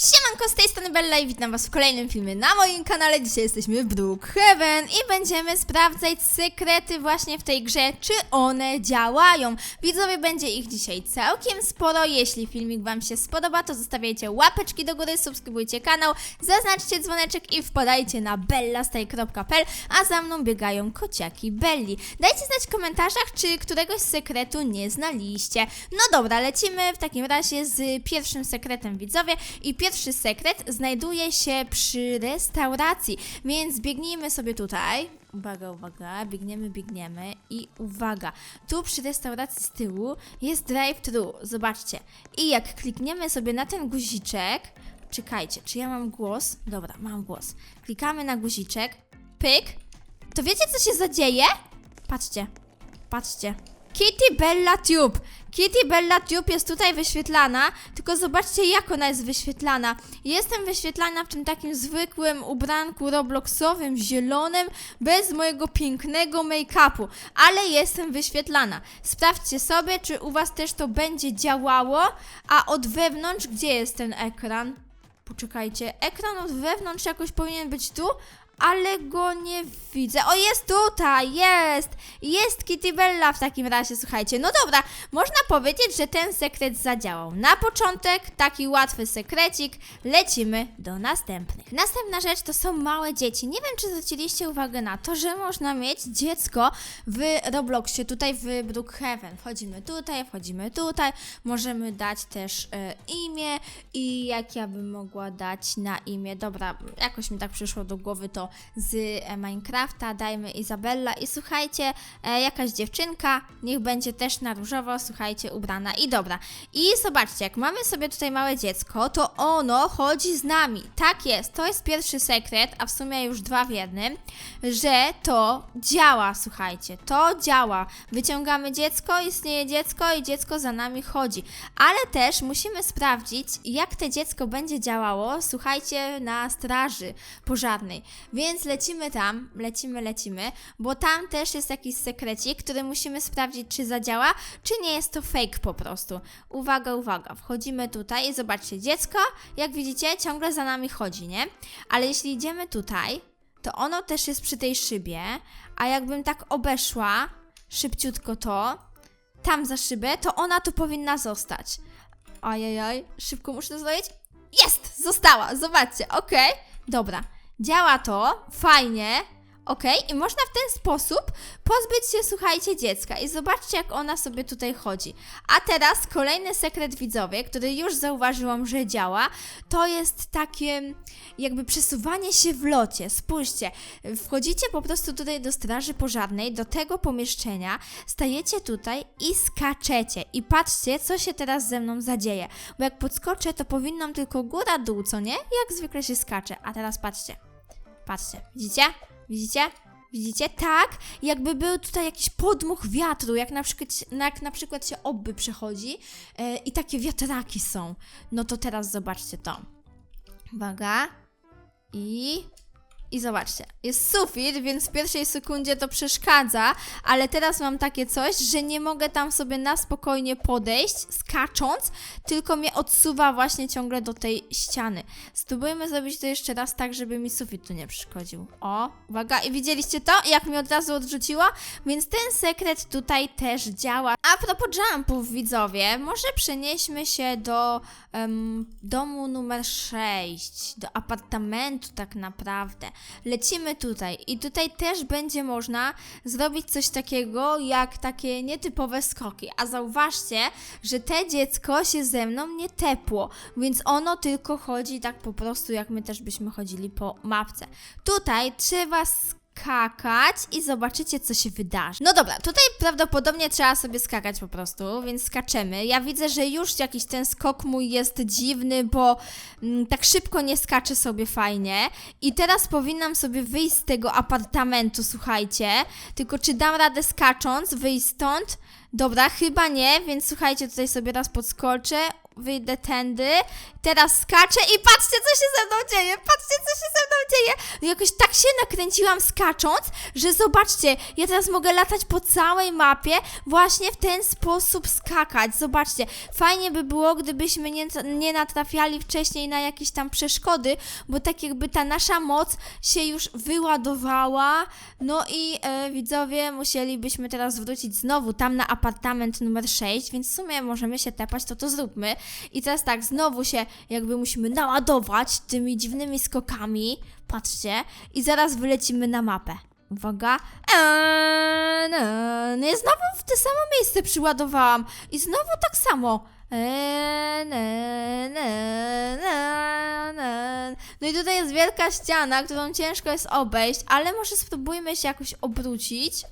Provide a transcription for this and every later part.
Siemanko, z tej strony Bella i witam was w kolejnym filmie na moim kanale. Dzisiaj jesteśmy w Brookhaven i będziemy sprawdzać sekrety właśnie w tej grze, czy one działają. Widzowie, będzie ich dzisiaj całkiem sporo. Jeśli filmik wam się spodoba, to zostawiajcie łapeczki do góry, subskrybujcie kanał, zaznaczcie dzwoneczek i wpadajcie na bellastaj.pl, a za mną biegają kociaki Belli. Dajcie znać w komentarzach, czy któregoś sekretu nie znaliście. No dobra, lecimy w takim razie z pierwszym sekretem, widzowie. I pierwszy sekret znajduje się przy restauracji, więc biegnijmy sobie tutaj. Uwaga, uwaga, biegniemy, biegniemy i uwaga, tu przy restauracji z tyłu jest drive-thru, zobaczcie. I jak klikniemy sobie na ten guziczek, czekajcie, czy ja mam głos? Dobra, mam głos. Klikamy na guziczek, pyk, to wiecie co się zadzieje? Patrzcie, patrzcie. Kitty Bella Tube. Kitty Bella Tube jest tutaj wyświetlana, tylko zobaczcie jak ona jest wyświetlana. Jestem wyświetlana w tym takim zwykłym ubranku robloxowym, zielonym, bez mojego pięknego make-upu, ale jestem wyświetlana. Sprawdźcie sobie, czy u was też to będzie działało, a od wewnątrz, gdzie jest ten ekran? Poczekajcie, ekran od wewnątrz jakoś powinien być tu, ale go nie widzę. O, jest tutaj, jest! Jest Kitty Bella w takim razie, słuchajcie. No dobra, można powiedzieć, że ten sekret zadziałał. Na początek taki łatwy sekrecik, lecimy do następnych. Następna rzecz to są małe dzieci. Nie wiem, czy zwróciliście uwagę na to, że można mieć dziecko w Robloxie, tutaj w Brookhaven. Wchodzimy tutaj, wchodzimy tutaj, możemy dać też e, imię i jak ja bym mogła dać na imię, dobra, jakoś mi tak przyszło do głowy to z e, Minecrafta, dajmy Izabella i słuchajcie, e, jakaś dziewczynka, niech będzie też na różowo, słuchajcie, ubrana i dobra. I zobaczcie, jak mamy sobie tutaj małe dziecko, to ono chodzi z nami. Tak jest, to jest pierwszy sekret, a w sumie już dwa w jednym, że to działa, słuchajcie, to działa. Wyciągamy dziecko, istnieje dziecko i dziecko za nami chodzi. Ale też musimy sprawdzić, jak to dziecko będzie działało, słuchajcie, na straży pożarnej. Więc lecimy tam, lecimy, lecimy, bo tam też jest jakiś sekrecik, który musimy sprawdzić, czy zadziała, czy nie jest to fake po prostu. Uwaga, uwaga, wchodzimy tutaj i zobaczcie, dziecko, jak widzicie, ciągle za nami chodzi, nie? Ale jeśli idziemy tutaj, to ono też jest przy tej szybie, a jakbym tak obeszła szybciutko to, tam za szybę, to ona tu powinna zostać. Ajajaj, szybko muszę to zrobić. Jest! Została, zobaczcie, okej, dobra. Działa to, fajnie, okej, i można w ten sposób pozbyć się, słuchajcie, dziecka. I zobaczcie, jak ona sobie tutaj chodzi. A teraz kolejny sekret widzowie, który już zauważyłam, że działa, to jest takie jakby przesuwanie się w locie. Spójrzcie, wchodzicie po prostu tutaj do straży pożarnej, do tego pomieszczenia, stajecie tutaj i skaczecie. I patrzcie, co się teraz ze mną zadzieje. Bo jak podskoczę, to powinnam tylko góra-dół, co nie? Jak zwykle się skacze. A teraz patrzcie. Patrzcie, widzicie? Widzicie? Widzicie? Tak, jakby był tutaj jakiś podmuch wiatru, jak na przykład, jak na przykład się obby przechodzi e, i takie wiatraki są. No to teraz zobaczcie to. Uwaga. I... I zobaczcie, jest sufit, więc w pierwszej sekundzie to przeszkadza, ale teraz mam takie coś, że nie mogę tam sobie na spokojnie podejść, skacząc, tylko mnie odsuwa właśnie ciągle do tej ściany. Spróbujmy zrobić to jeszcze raz tak, żeby mi sufit tu nie przeszkodził. O, uwaga, i widzieliście to? Jak mnie od razu odrzuciło? Więc ten sekret tutaj też działa. A propos jumpów, widzowie, może przenieśmy się do em, domu numer 6, do apartamentu tak naprawdę. Lecimy tutaj i tutaj też będzie można zrobić coś takiego jak takie nietypowe skoki. A zauważcie, że te dziecko się ze mną nie tepło, więc ono tylko chodzi tak po prostu, jak my też byśmy chodzili po mapce. Tutaj trzeba skakać i zobaczycie, co się wydarzy. No dobra, tutaj prawdopodobnie trzeba sobie skakać po prostu, więc skaczemy. Ja widzę, że już jakiś ten skok mój jest dziwny, bo mm, tak szybko nie skaczę sobie fajnie. I teraz powinnam sobie wyjść z tego apartamentu, słuchajcie. Tylko czy dam radę skacząc, wyjść stąd? Dobra, chyba nie, więc słuchajcie, tutaj sobie raz podskoczę. Wyjdę tędy, teraz skaczę i patrzcie, co się ze mną dzieje, patrzcie, co się ze mną dzieje. No Jakoś tak się nakręciłam skacząc, że zobaczcie, ja teraz mogę latać po całej mapie, właśnie w ten sposób skakać. Zobaczcie, fajnie by było, gdybyśmy nie, nie natrafiali wcześniej na jakieś tam przeszkody, bo tak jakby ta nasza moc się już wyładowała. No i e, widzowie, musielibyśmy teraz wrócić znowu tam na apartament numer 6, więc w sumie możemy się tepać, to to zróbmy. I teraz tak, znowu się jakby musimy naładować tymi dziwnymi skokami. Patrzcie. I zaraz wylecimy na mapę. Uwaga. Eee, no, i znowu w to samo miejsce przyładowałam. I znowu tak samo. Ne. No i tutaj jest wielka ściana, którą ciężko jest obejść, ale może spróbujmy się jakoś obrócić.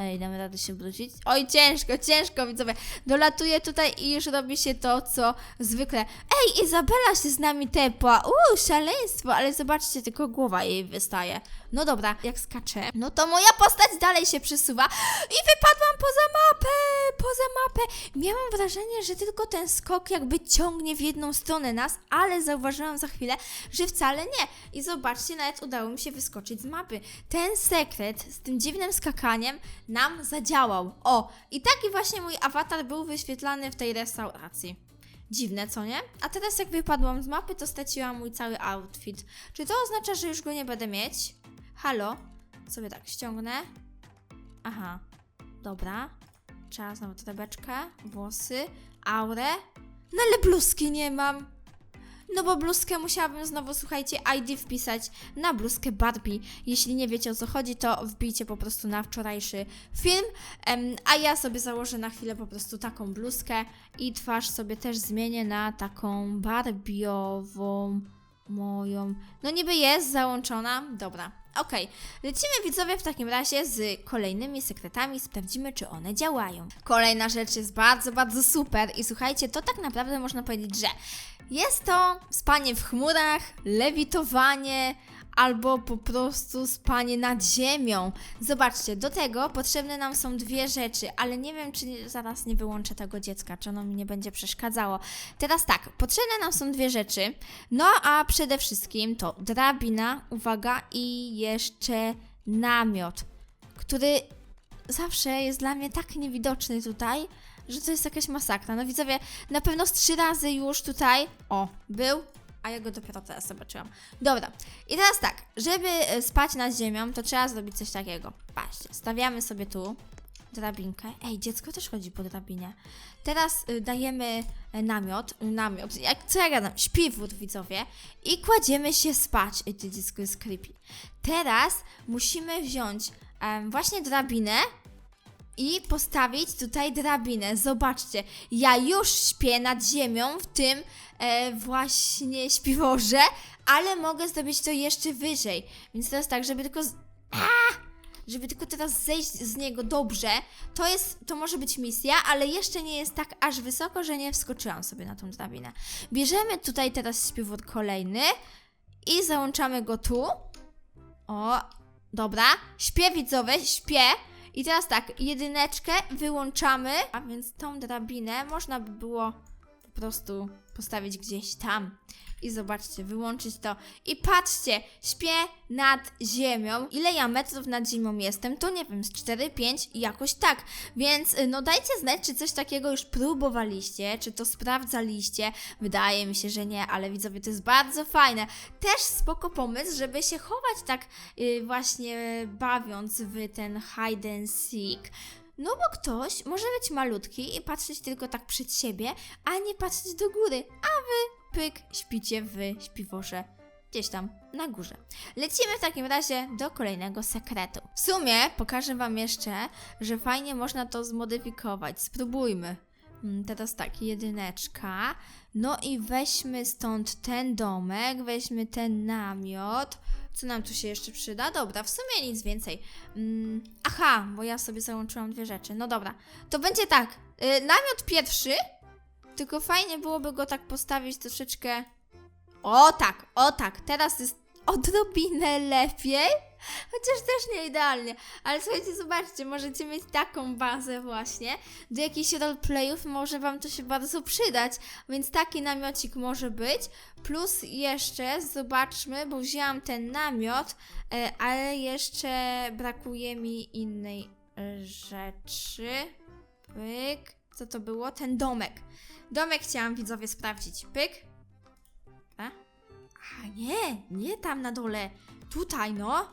Ej, damy radę się obrócić? Oj, ciężko, ciężko, widzowie. Dolatuję tutaj i już robi się to, co zwykle. Ej, Izabela się z nami tepła. Uuu, szaleństwo, ale zobaczcie, tylko głowa jej wystaje. No dobra, jak skaczę, no to moja postać dalej się przesuwa i wypadłam poza mapę, poza mapę. Miałam wrażenie, że tylko ten skok jakby ciągnie w jedną stronę nas, ale zauważyłam za chwilę, że wcale nie. I zobaczcie, nawet udało mi się wyskoczyć z mapy. Ten sekret z tym dziwnym skakaniem nam zadziałał. O, i taki właśnie mój awatar był wyświetlany w tej restauracji. Dziwne, co nie? A teraz jak wypadłam z mapy, to straciłam mój cały outfit. Czy to oznacza, że już go nie będę mieć? Halo? Sobie tak ściągnę. Aha, dobra. Trzeba znowu torebeczkę, włosy, aurę. No ale bluzki nie mam. No bo bluzkę musiałabym znowu, słuchajcie, ID wpisać na bluzkę Barbie. Jeśli nie wiecie o co chodzi, to wbijcie po prostu na wczorajszy film, a ja sobie założę na chwilę po prostu taką bluzkę i twarz sobie też zmienię na taką barbiową moją. No niby jest załączona. Dobra, okej. Lecimy widzowie w takim razie z kolejnymi sekretami, sprawdzimy czy one działają. Kolejna rzecz jest bardzo, bardzo super i słuchajcie, to tak naprawdę można powiedzieć, że jest to spanie w chmurach, lewitowanie albo po prostu spanie nad ziemią. Zobaczcie, do tego potrzebne nam są dwie rzeczy, ale nie wiem, czy zaraz nie wyłączę tego dziecka, czy ono mi nie będzie przeszkadzało. Teraz tak, potrzebne nam są dwie rzeczy, no a przede wszystkim to drabina, uwaga, i jeszcze namiot, który zawsze jest dla mnie tak niewidoczny tutaj, że to jest jakaś masakra. No widzowie, na pewno z trzy razy już tutaj, o, był, a ja go dopiero teraz zobaczyłam. Dobra, i teraz tak, żeby e, spać nad ziemią, to trzeba zrobić coś takiego. Patrzcie, stawiamy sobie tu drabinkę. Ej, dziecko też chodzi po drabinie. Teraz y, dajemy e, namiot, namiot, jak, co ja gadam, śpiwór widzowie i kładziemy się spać. Ej, to dziecko jest creepy. Teraz musimy wziąć em, właśnie drabinę i postawić tutaj drabinę. Zobaczcie, ja już śpię nad ziemią w tym e, właśnie śpiworze, ale mogę zrobić to jeszcze wyżej. Więc teraz tak, żeby tylko. Z... A! Żeby tylko teraz zejść z niego dobrze, to jest, to może być misja, ale jeszcze nie jest tak aż wysoko, że nie wskoczyłam sobie na tą drabinę. Bierzemy tutaj teraz śpiwór kolejny i załączamy go tu. O, dobra. Śpię widzowie, śpię. I teraz tak, jedyneczkę wyłączamy, a więc tą drabinę można by było po prostu postawić gdzieś tam. I zobaczcie, wyłączyć to. I patrzcie, śpię nad ziemią. Ile ja metrów nad ziemią jestem? To nie wiem, z 4-5 jakoś tak. Więc y, no dajcie znać, czy coś takiego już próbowaliście, czy to sprawdzaliście. Wydaje mi się, że nie, ale widzowie, to jest bardzo fajne. Też spoko pomysł, żeby się chować tak y, właśnie bawiąc w ten hide and seek. No bo ktoś może być malutki i patrzeć tylko tak przed siebie, a nie patrzeć do góry, a wy pyk śpicie w śpiworze gdzieś tam na górze. Lecimy w takim razie do kolejnego sekretu. W sumie pokażę Wam jeszcze, że fajnie można to zmodyfikować. Spróbujmy. Mm, Teraz tak, jedyneczka. No i weźmy stąd ten domek, weźmy ten namiot. Co nam tu się jeszcze przyda? Dobra, w sumie nic więcej. Mm, aha, bo ja sobie załączyłam dwie rzeczy. No dobra, to będzie tak. Y, namiot pierwszy, tylko fajnie byłoby go tak postawić troszeczkę. O tak, o tak, teraz jest. Odrobinę lepiej. Chociaż też nie idealnie. Ale słuchajcie, zobaczcie, możecie mieć taką bazę właśnie. Do jakichś roleplayów może wam to się bardzo przydać. Więc taki namiocik może być. Plus jeszcze, zobaczmy, bo wzięłam ten namiot, e, ale jeszcze brakuje mi innej e, rzeczy. Pyk. Co to było? Ten domek. Domek chciałam widzowie sprawdzić. Pyk. A? Nie, nie tam na dole. Tutaj, no.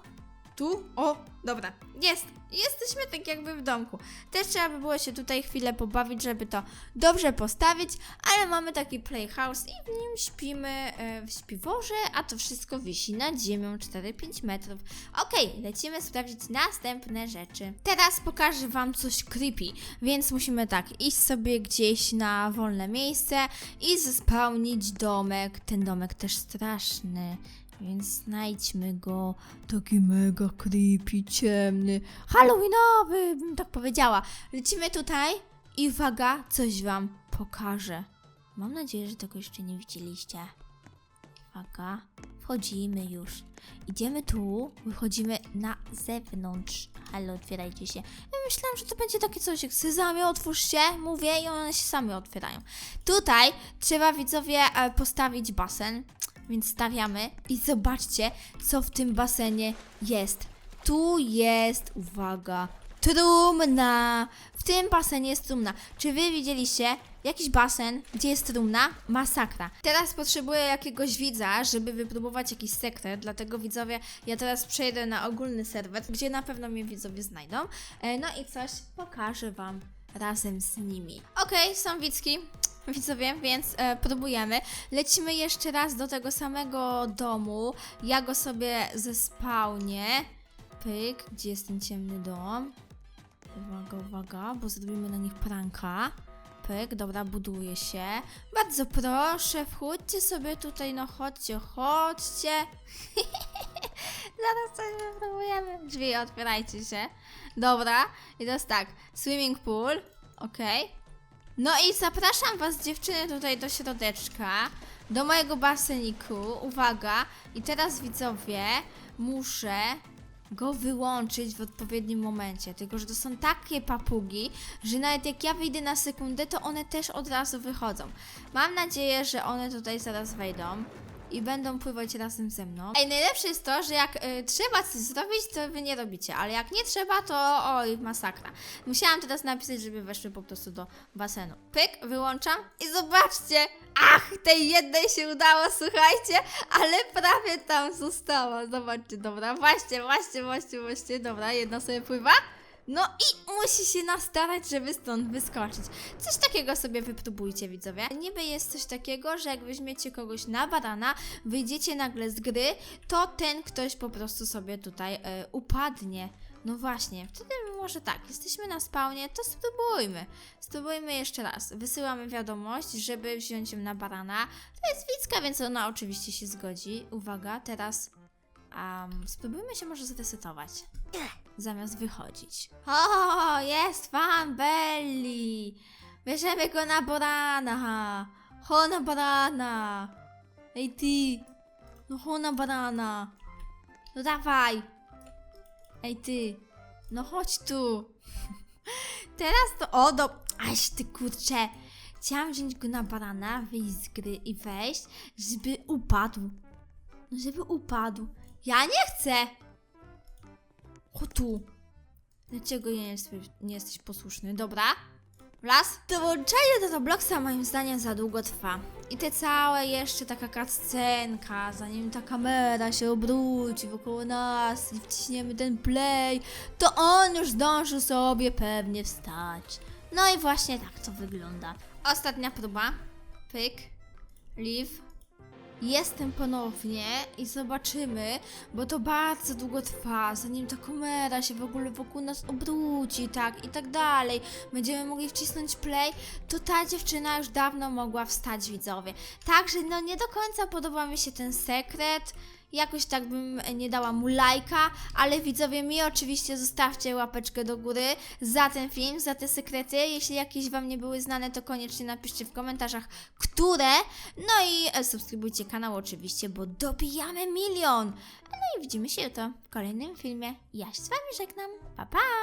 Tu? O, dobra. Jest. Jesteśmy tak jakby w domku. Też trzeba by było się tutaj chwilę pobawić, żeby to dobrze postawić, ale mamy taki playhouse i w nim śpimy e, w śpiworze, a to wszystko wisi nad ziemią 4-5 metrów. Okej, lecimy sprawdzić następne rzeczy. Teraz pokażę wam coś creepy, więc musimy tak, iść sobie gdzieś na wolne miejsce i zespełnić domek. Ten domek też straszny. Więc znajdźmy go. Taki mega creepy, ciemny. Halloweenowy, bym tak powiedziała. Lecimy tutaj i uwaga, coś wam pokażę. Mam nadzieję, że tego jeszcze nie widzieliście. Uwaga, wchodzimy już. Idziemy tu, wychodzimy na zewnątrz. Halo, otwierajcie się. Ja myślałam, że to będzie takie coś jak sezamie, otwórz się, mówię i one się same otwierają. Tutaj trzeba widzowie e, postawić basen, więc stawiamy i zobaczcie, co w tym basenie jest. Tu jest, uwaga, trumna. W tym basenie jest trumna. Czy wy widzieliście jakiś basen, gdzie jest trumna? Masakra. Teraz potrzebuję jakiegoś widza, żeby wypróbować jakiś sekret, dlatego widzowie, ja teraz przejdę na ogólny serwer, gdzie na pewno mnie widzowie znajdą. E, no i coś pokażę wam razem z nimi. Okej, są widzki. Widzowie, więc e, próbujemy. Lecimy jeszcze raz do tego samego domu. Ja go sobie zespałnię. Pyk, gdzie jest ten ciemny dom? Uwaga, uwaga, bo zrobimy na nich pranka. Pyk, dobra, buduje się. Bardzo proszę, wchódźcie sobie tutaj, no chodźcie, chodźcie. Zaraz coś wypróbujemy. Drzwi, otwierajcie się. Dobra, i teraz tak, swimming pool, okej. No i zapraszam was dziewczyny tutaj do środeczka, do mojego baseniku. Uwaga, i teraz widzowie, muszę go wyłączyć w odpowiednim momencie. Tylko, że to są takie papugi, że nawet jak ja wyjdę na sekundę, to one też od razu wychodzą. Mam nadzieję, że one tutaj zaraz wejdą. I będą pływać razem ze mną. Ej, najlepsze jest to, że jak y, trzeba coś zrobić, to wy nie robicie, ale jak nie trzeba, to oj, masakra. Musiałam teraz napisać, żeby weszły po prostu do basenu. Pyk, wyłączam i zobaczcie! Ach, tej jednej się udało, słuchajcie, ale prawie tam została. Zobaczcie, dobra, właśnie, właśnie, właśnie, właśnie, dobra, jedna sobie pływa. No i musi się nastarać, żeby stąd wyskoczyć. Coś takiego sobie wypróbujcie, widzowie. Niby jest coś takiego, że jak weźmiecie kogoś na barana, wyjdziecie nagle z gry, to ten ktoś po prostu sobie tutaj e, upadnie. No właśnie, wtedy może tak, jesteśmy na spawnie, to spróbujmy. Spróbujmy jeszcze raz. Wysyłamy wiadomość, żeby wziąć ją na barana. To jest Wicka, więc ona oczywiście się zgodzi. Uwaga, teraz um, spróbujmy się może zresetować. Zamiast wychodzić. O, jest fan Belly! Bierzemy go na barana! Ho na barana! Ej ty! No ho na barana! No dawaj! Ej ty! No chodź tu! Teraz to... O, do... Aś ty kurcze! Chciałam wziąć go na barana, wyjść z gry i wejść, żeby upadł. No żeby upadł. Ja nie chcę! O tu! Dlaczego nie, jest, nie jesteś posłuszny? Dobra. Las? Dołączenie do Robloxa moim zdaniem za długo trwa. I te całe jeszcze taka cutscenka, zanim ta kamera się obróci wokół nas i wciśniemy ten play, to on już zdążył sobie pewnie wstać. No i właśnie tak to wygląda. Ostatnia próba. Pyk. Leave. Jestem ponownie i zobaczymy, bo to bardzo długo trwa, zanim ta kamera się w ogóle wokół nas obróci, tak i tak dalej. Będziemy mogli wcisnąć play, to ta dziewczyna już dawno mogła wstać, widzowie. Także no nie do końca podoba mi się ten sekret. Jakoś tak bym nie dała mu lajka, ale widzowie mi oczywiście zostawcie łapeczkę do góry za ten film, za te sekrety. Jeśli jakieś Wam nie były znane, to koniecznie napiszcie w komentarzach, które. No i subskrybujcie kanał oczywiście, bo dobijamy milion. No i widzimy się jutro w kolejnym filmie. Ja się z Wami żegnam. Pa, pa!